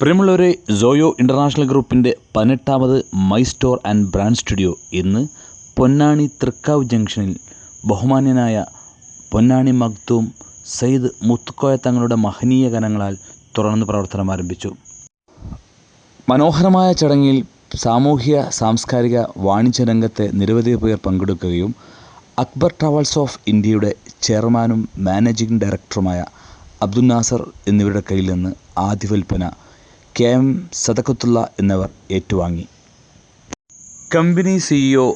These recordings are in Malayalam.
പ്രിയമുള്ളവരെ സോയോ ഇന്റർനാഷണൽ ഗ്രൂപ്പിന്റെ പതിനെട്ടാമത് my store and brand studio ഇന്ന് പൊന്നാണി തൃക്കാവ് ജംഗ്ഷനിൽ ബഹുമാന്യനായ പൊന്നാണി മക്തൂം സയ്യിദ് മുത്തുക്കോയ തങ്ങളുടെ മഹനീയ കനങ്ങളാൽ തുറന്ന് പ്രവർത്തനം ആരംഭിച്ചു. മനോഹരമായ ചടങ്ങിൽ സാമൂഹ്യ സാംസ്കാരിക വാണിജ്യ രംഗത്തെ നിരവധി പേർ പങ്കെടുക്കുകയും അക്ബർ ട്രാവൽസ് ഓഫ് ഇന്ത്യയുടെ ചെയർമാനും മാനേജിംഗ് ഡയറക്ടറുമായ അബ്ദുൽ നാസർ എന്നിവരുടെ കയ്യിൽ നിന്ന് ആദ്യ വിൽപ്പന കെ എം സദക്കത്തുള്ള എന്നിവർ ഏറ്റുവാങ്ങി. കമ്പനി സിഇഒ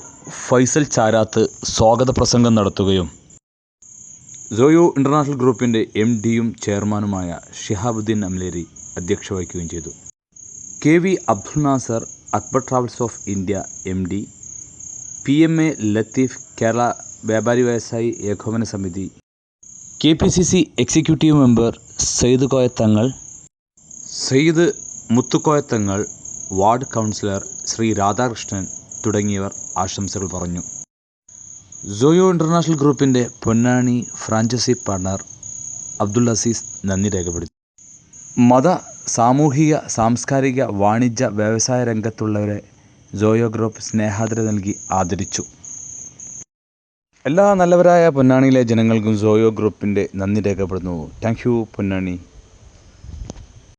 ഫൈസൽ ചാരാത്ത് സ്വാഗത പ്രസംഗം നടത്തുകയും സോയോ ഇന്റർനാഷണൽ ഗ്രൂപ്പിന്റെ എം ഡിയും ചെയർമാനുമായ ഷിഹാബുദ്ദീൻ അംലേരി അധ്യക്ഷ വഹിക്കുകയും ചെയ്തു. K V Abdul Nasar Akbar travels of India M D P M A Latheef Kerala Vyapari Vyavasayi Ekopana Samithi K P C C executive member Sayyid Koya Thangal Sayyid Muthukkoyathangal ward councillor Shri Radhakrishnan തുടങ്ങിയവർ ആശംസകൾ പറഞ്ഞു. സോയോ ഇന്റർനാഷണൽ ഗ്രൂപ്പിന്റെ പൊന്നാണി ഫ്രാഞ്ചൈസി പാർട്ണർ അബ്ദുൽ അസീസ് നന്ദി രേഖപ്പെടുത്തി. മത സാമൂഹിക സാംസ്കാരിക വാണിജ്യ വ്യവസായ രംഗത്തുള്ളവരെ സോയോ ഗ്രൂപ്പ് സ്നേഹാദര നൽകി ആദരിച്ചു. എല്ലാ നല്ലവരായ പൊന്നാണിയിലെ ജനങ്ങൾക്കും സോയോ ഗ്രൂപ്പിന്റെ നന്ദി രേഖപ്പെടുന്നു. Thank you Ponnani.